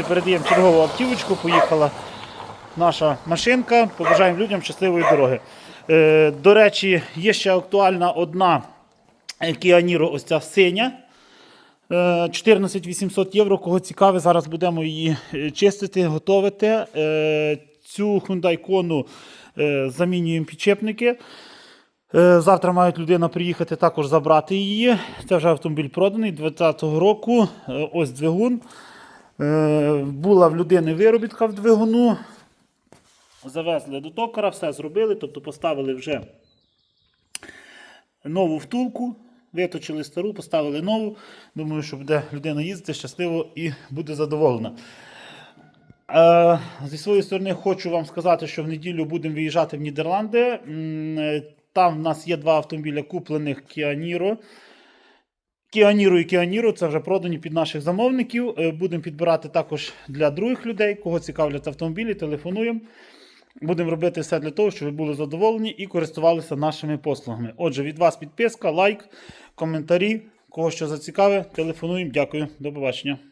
Передаємо чергову автівочку, поїхала наша машинка. Побажаємо людям щасливої дороги. Е, до речі, є ще актуальна одна Kia Niro, ось ця синя. Е, 14 800 євро. Кого цікаве, зараз будемо її е, чистити, готувати. Е, Цю Hyundai Kona е, замінюємо підчепники. Е, Завтра мають людина приїхати також забрати її. Це вже автомобіль проданий 2020 року. Е, Ось двигун. Е, Була в людини виробітка в двигуну. Завезли до токара, все зробили, тобто поставили вже нову втулку, виточили стару, поставили нову. Думаю, що буде людина їздити щасливо і буде задоволена. Е, Зі своєї сторони хочу вам сказати, що в неділю будемо виїжджати в Нідерланди. Е, Там в нас є два автомобіля куплених Kia Niro. Niro і Кіаніру це вже продані під наших замовників. Е, Будемо підбирати також для других людей, кого цікавлять автомобілі, телефонуємо. Будемо робити все для того, щоб ви були задоволені і користувалися нашими послугами. Отже, від вас підписка, лайк, коментарі. Кого що зацікаве, телефонуємо. Дякую. До побачення.